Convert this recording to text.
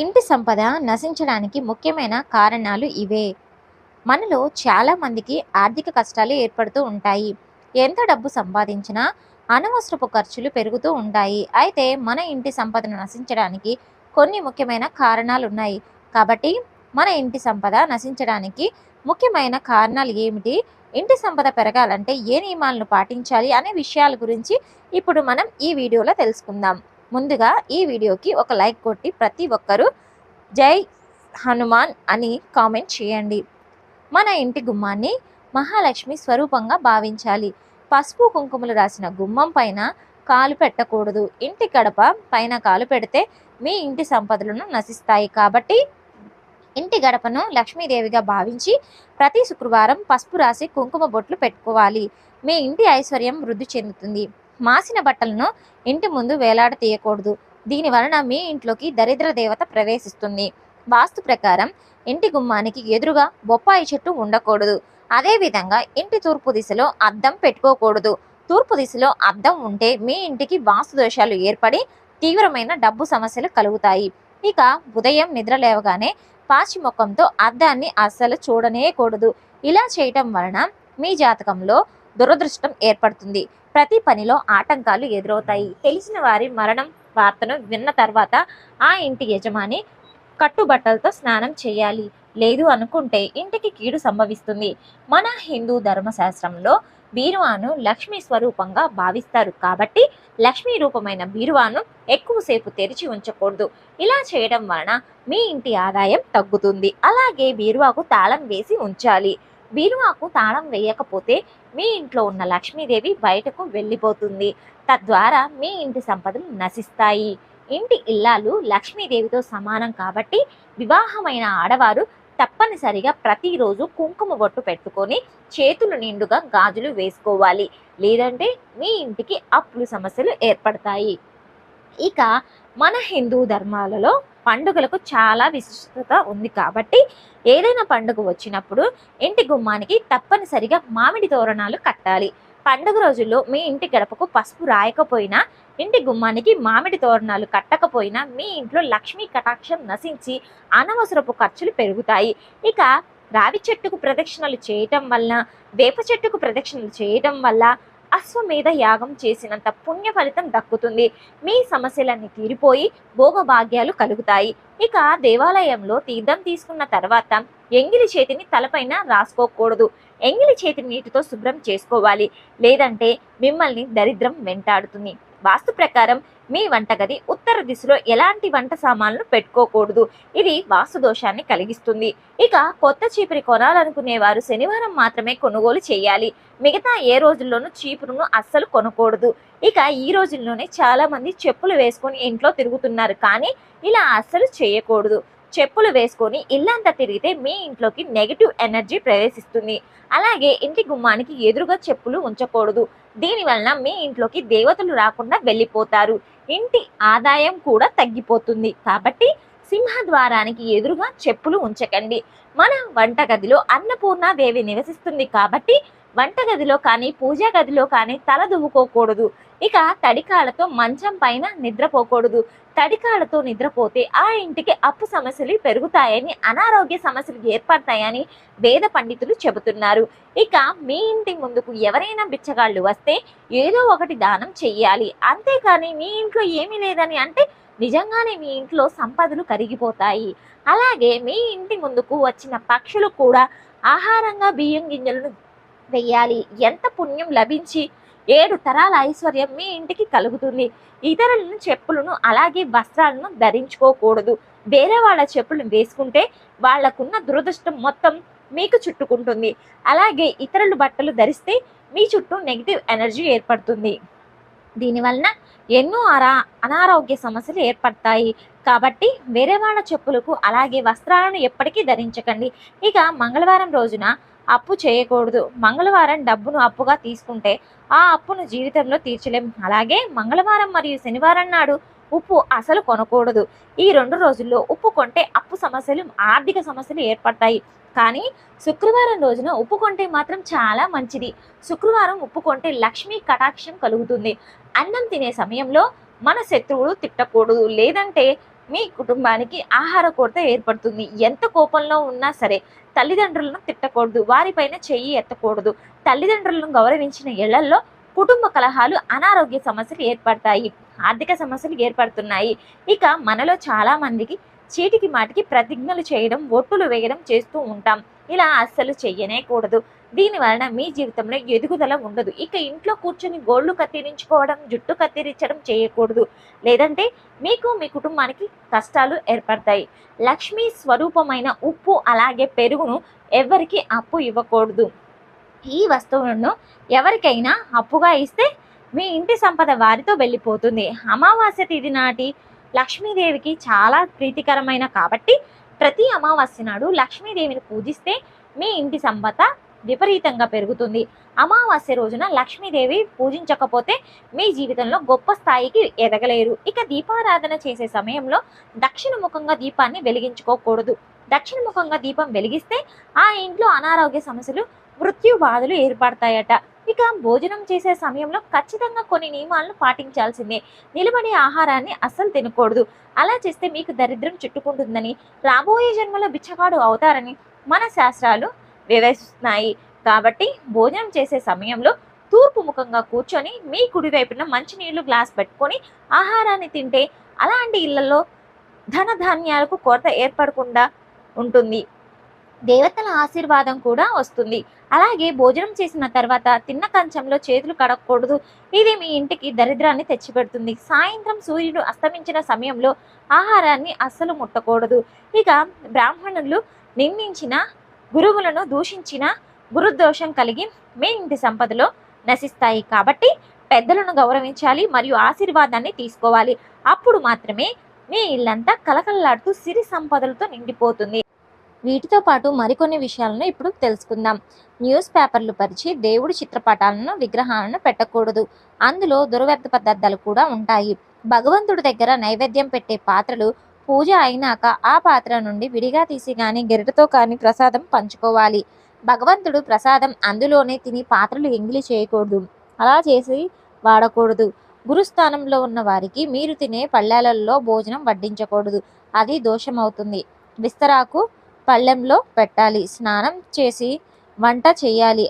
ఇంటి సంపద నశించడానికి ముఖ్యమైన కారణాలు ఇవే. మనలో చాలామందికి ఆర్థిక కష్టాలు ఏర్పడుతూ ఉంటాయి. ఎంత డబ్బు సంపాదించినా అనవసరపు ఖర్చులు పెరుగుతూ ఉంటాయి. అయితే మన ఇంటి సంపదను నశించడానికి కొన్ని ముఖ్యమైన కారణాలు ఉన్నాయి. కాబట్టి మన ఇంటి సంపద నశించడానికి ముఖ్యమైన కారణాలు ఏమిటి? ఇంటి సంపద పెరగాలంటే ఏ నియమాలను పాటించాలి? అనే విషయాల గురించి ఇప్పుడు మనం ఈ వీడియోలో తెలుసుకుందాం. ముందుగా ఈ వీడియోకి ఒక లైక్ కొట్టి ప్రతి ఒక్కరూ జై హనుమాన్ అని కామెంట్ చేయండి. మన ఇంటి గుమ్మాన్ని మహాలక్ష్మి స్వరూపంగా భావించాలి. పసుపు కుంకుమలు రాసిన గుమ్మం పైన కాలు పెట్టకూడదు. ఇంటి గడప పైన కాలు పెడితే మీ ఇంటి సంపదలను నశిస్తాయి కాబట్టి ఇంటి గడపను లక్ష్మీదేవిగా భావించి ప్రతి శుక్రవారం పసుపు రాసి కుంకుమ బొట్లు పెట్టుకోవాలి. మీ ఇంటి ఐశ్వర్యం వృద్ధి చెందుతుంది. మాసిన బట్టలను ఇంటి ముందు వేలాడ తీయకూడదు. దీని వలన మీ ఇంట్లోకి దరిద్ర దేవత ప్రవేశిస్తుంది. వాస్తు ప్రకారం ఇంటి గుమ్మానికి ఎదురుగా బొప్పాయి చెట్టు ఉండకూడదు. అదేవిధంగా ఇంటి తూర్పు దిశలో అద్దం పెట్టుకోకూడదు. తూర్పు దిశలో అద్దం ఉంటే మీ ఇంటికి వాస్తు దోషాలు ఏర్పడి తీవ్రమైన డబ్బు సమస్యలు కలుగుతాయి. ఇక ఉదయం నిద్ర లేవగానే పాచి ముఖంతో అద్దాన్ని అస్సలు చూడనేకూడదు. ఇలా చేయటం వలన మీ జాతకంలో దురదృష్టం ఏర్పడుతుంది. ప్రతి పనిలో ఆటంకాలు ఎదురవుతాయి. తెలిసిన వారి మరణం వార్తను విన్న తర్వాత ఆ ఇంటి యజమాని కట్టుబట్టలతో స్నానం చేయాలి. లేదు అనుకుంటే ఇంటికి కీడు సంభవిస్తుంది. మన హిందూ ధర్మశాస్త్రంలో బీరువాను లక్ష్మీ స్వరూపంగా భావిస్తారు. కాబట్టి లక్ష్మీ రూపమైన బీరువాను ఎక్కువసేపు తెరిచి ఉంచకూడదు. ఇలా చేయడం వలన మీ ఇంటి ఆదాయం తగ్గుతుంది. అలాగే బీరువాకు తాళం వేసి ఉంచాలి. బీరువాకు తాళం వేయకపోతే మీ ఇంట్లో ఉన్న లక్ష్మీదేవి బయటకు వెళ్ళిపోతుంది. తద్వారా మీ ఇంటి సంపదలు నశిస్తాయి. ఇంటి ఇల్లాలు లక్ష్మీదేవితో సమానం కాబట్టి వివాహమైన ఆడవారు తప్పనిసరిగా ప్రతిరోజు కుంకుమ బొట్టు పెట్టుకొని చేతులు నిండుగా గాజులు వేసుకోవాలి. లేదంటే మీ ఇంటికి అప్పులు సమస్యలు ఏర్పడతాయి. ఇక మన హిందూ ధర్మాలలో పండుగలకు చాలా విశిష్టత ఉంది కాబట్టి ఏదైనా పండుగ వచ్చినప్పుడు ఇంటి గుమ్మానికి తప్పనిసరిగా మామిడి తోరణాలు కట్టాలి. పండుగ రోజుల్లో మీ ఇంటి గడపకు పసుపు రాయకపోయినా ఇంటి గుమ్మానికి మామిడి తోరణాలు కట్టకపోయినా మీ ఇంట్లో లక్ష్మీ కటాక్షం నశించి అనవసరపు ఖర్చులు పెరుగుతాయి. ఇక రావి చెట్టుకు ప్రదక్షిణలు చేయటం వల్ల వేప చెట్టుకు ప్రదక్షిణలు చేయటం వల్ల అశ్వమేధ యాగం చేసినంత పుణ్య ఫలితం దక్కుతుంది. మీ సమస్యలన్నీ తీరిపోయి భోగభాగ్యాలు కలుగుతాయి. ఇక దేవాలయంలో తీర్థం తీసుకున్న తర్వాత ఎంగిలి చేతిని తలపైన రాసుకోకూడదు. ఎంగిలి చేతిని నీటితో శుభ్రం చేసుకోవాలి. లేదంటే మిమ్మల్ని దరిద్రం వెంటాడుతుంది. వాస్తు ప్రకారం మీ వంటగది ఉత్తర దిశలో ఎలాంటి వంట సామాన్లు పెట్టుకోకూడదు? ఇది వాస్తు దోషాన్ని కలిగిస్తుంది. ఇక కొత్త చీపురి కొనాలనుకునేవారు శనివారం మాత్రమే కొనుగోలు చేయాలి. మిగతా ఏ రోజుల్లోనూ చీపురును అస్సలు కొనకూడదు. ఇక ఈ రోజుల్లోనే చాలా మంది చెప్పులు వేసుకొని ఇంట్లో తిరుగుతున్నారు. కానీ ఇలా అస్సలు చేయకూడదు. చెప్పులు వేసుకొని ఇల్లంతా తిరిగితే మీ ఇంట్లోకి నెగిటివ్ ఎనర్జీ ప్రవేశిస్తుంది. అలాగే ఇంటి గుమ్మానికి ఎదురుగా చెప్పులు ఉంచకూడదు. దీనివలన మీ ఇంట్లోకి దేవతలు రాకుండా వెళ్ళిపోతారు. ఇంటి ఆదాయం కూడా తగ్గిపోతుంది. కాబట్టి సింహద్వారానికి ఎదురుగా చెప్పులు ఉంచకండి. మన వంటగదిలో అన్నపూర్ణాదేవి నివసిస్తుంది కాబట్టి వంటగదిలో కానీ పూజా గదిలో కానీ తల దువ్వుకోకూడదు. ఇక తడికాలతో మంచం పైన నిద్రపోకూడదు. తడికాలతో నిద్రపోతే ఆ ఇంటికి అప్పు సమస్యలు పెరుగుతాయని అనారోగ్య సమస్యలు ఏర్పడతాయని వేద పండితులు చెబుతున్నారు. ఇక మీ ఇంటి ముందుకు ఎవరైనా బిచ్చగాళ్ళు వస్తే ఏదో ఒకటి దానం చెయ్యాలి. అంతేకాని మీ ఇంట్లో ఏమీ లేదని అంటే నిజంగానే మీ ఇంట్లో సంపదలు కరిగిపోతాయి. అలాగే మీ ఇంటి ముందుకు వచ్చిన పక్షులు కూడా ఆహారంగా బియ్యం గింజలను వెయ్యాలి. ఎంత పుణ్యం లభించి ఏడు తరాల ఐశ్వర్యం మీ ఇంటికి కలుగుతుంది. ఇతరులను చెప్పులను అలాగే వస్త్రాలను ధరించుకోకూడదు. వేరే వాళ్ళ చెప్పులను వేసుకుంటే వాళ్ళకున్న దురదృష్టం మొత్తం మీకు చుట్టుకుంటుంది. అలాగే ఇతరుల బట్టలు ధరిస్తే మీ చుట్టూ నెగిటివ్ ఎనర్జీ ఏర్పడుతుంది. దీనివలన ఎన్నో అరా అనారోగ్య సమస్యలు ఏర్పడతాయి. కాబట్టి వేరే వాళ్ళ చెప్పులకు అలాగే వస్త్రాలను ఎప్పటికీ ధరించకండి. ఇక మంగళవారం రోజున అప్పు చేయకూడదు. మంగళవారం డబ్బును అప్పుగా తీసుకుంటే ఆ అప్పును జీవితంలో తీర్చలేం. అలాగే మంగళవారం మరియు శనివారం నాడు ఉప్పు అసలు కొనకూడదు. ఈ రెండు రోజుల్లో ఉప్పు కొంటే అప్పు సమస్యలు ఆర్థిక సమస్యలు ఏర్పడతాయి. కానీ శుక్రవారం రోజున ఉప్పు కొంటే మాత్రం చాలా మంచిది. శుక్రవారం ఉప్పు కొంటే లక్ష్మీ కటాక్షం కలుగుతుంది. అన్నం తినే సమయంలో మన శత్రువులు తిట్టకూడదు. లేదంటే మీ కుటుంబానికి ఆహార కొరత ఏర్పడుతుంది. ఎంత కోపంలో ఉన్నా సరే తల్లిదండ్రులను తిట్టకూడదు. వారిపైన చెయ్యి ఎత్తకూడదు. తల్లిదండ్రులను గౌరవించిన ఇళ్ళలో కుటుంబ కలహాలు అనారోగ్య సమస్యలు ఏర్పడతాయి. ఆర్థిక సమస్యలు ఏర్పడుతున్నాయి. ఇక మనలో చాలామందికి చీటికి మాటికి ప్రతిజ్ఞలు చేయడం ఒట్టులు వేయడం చేస్తూ ఉంటాం. ఇలా అస్సలు చెయ్యనే కూడదు. దీని వలన మీ జీవితంలో ఎదుగుదల ఉండదు. ఇక ఇంట్లో కూర్చొని గోళ్ళు కత్తిరించుకోవడం జుట్టు కత్తిరించడం చేయకూడదు. లేదంటే మీకు మీ కుటుంబానికి కష్టాలు ఏర్పడతాయి. లక్ష్మీ స్వరూపమైన ఉప్పు అలాగే పెరుగును ఎవరికి అప్పు ఇవ్వకూడదు. ఈ వస్తువులను ఎవరికైనా అప్పుగా ఇస్తే మీ ఇంటి సంపద వారితో వెళ్ళిపోతుంది. అమావాస్య తిథి నాటి లక్ష్మీదేవికి చాలా ప్రీతికరమైన కాబట్టి ప్రతి అమావాస్య నాడు లక్ష్మీదేవిని పూజిస్తే మీ ఇంటి సంపద విపరీతంగా పెరుగుతుంది. అమావాస్య రోజున లక్ష్మీదేవి పూజించకపోతే మీ జీవితంలో గొప్ప స్థాయికి ఎదగలేరు. ఇక దీపారాధన చేసే సమయంలో దక్షిణ ముఖంగా దీపాన్ని వెలిగించుకోకూడదు. దక్షిణ ముఖంగా దీపం వెలిగిస్తే ఆ ఇంట్లో అనారోగ్య సమస్యలు మృత్యు బాధలు ఏర్పడతాయట. ఇక భోజనం చేసే సమయంలో ఖచ్చితంగా కొన్ని నియమాలను పాటించాల్సిందే. నిలబడే ఆహారాన్ని అస్సలు తినకూడదు. అలా చేస్తే మీకు దరిద్రం చుట్టుకుంటుందని రాబోయే జన్మలో బిచ్చగాడు అవుతారని మన శాస్త్రాలు వివరిస్తున్నాయి. కాబట్టి భోజనం చేసే సమయంలో తూర్పు ముఖంగా కూర్చొని మీ కుడివైపున మంచినీళ్ళు గ్లాస్ పెట్టుకొని ఆహారాన్ని తింటే అలాంటి ఇళ్ళలో ధన ధాన్యాలకు కొరత ఏర్పడకుండా ఉంటుంది. దేవతల ఆశీర్వాదం కూడా వస్తుంది. అలాగే భోజనం చేసిన తర్వాత తిన్న కంచంలో చేతులు కడగకూడదు. ఇది మీ ఇంటికి దరిద్రాన్ని తెచ్చిపెడుతుంది. సాయంత్రం సూర్యుడు అస్తమించిన సమయంలో ఆహారాన్ని అస్సలు ముట్టకూడదు. ఇక బ్రాహ్మణులు నిందించిన గురువులను దూషించిన గురుదోషం కలిగి మీ ఇంటి సంపదలో నశిస్తాయి. కాబట్టి పెద్దలను గౌరవించాలి మరియు ఆశీర్వాదాన్ని తీసుకోవాలి. అప్పుడు మాత్రమే మీ ఇల్లంతా కలకలలాడుతూ సిరి సంపదలతో నిండిపోతుంది. వీటితో పాటు మరికొన్ని విషయాలను ఇప్పుడు తెలుసుకుందాం. న్యూస్ పేపర్లు పరిచి దేవుడి చిత్రపటాలను విగ్రహాలను పెట్టకూడదు. అందులో దుర్వ్యర్థ పదార్థాలు కూడా ఉంటాయి. భగవంతుడి దగ్గర నైవేద్యం పెట్టే పాత్రలు పూజ అయినాక ఆ పాత్ర నుండి విడిగా తీసి కానీ గెరటతో కానీ ప్రసాదం పంచుకోవాలి. భగవంతుడు ప్రసాదం అందులోనే తిని పాత్రలు ఎంగిలి చేయకూడదు. అలా చేసి వాడకూడదు. గురుస్థానంలో ఉన్న వారికి మీరు తినే పళ్ళాలలో భోజనం వడ్డించకూడదు. అది దోషమవుతుంది. విస్తరాకు పళ్ళెంలో పెట్టాలి. స్నానం చేసి వంట చేయాలి.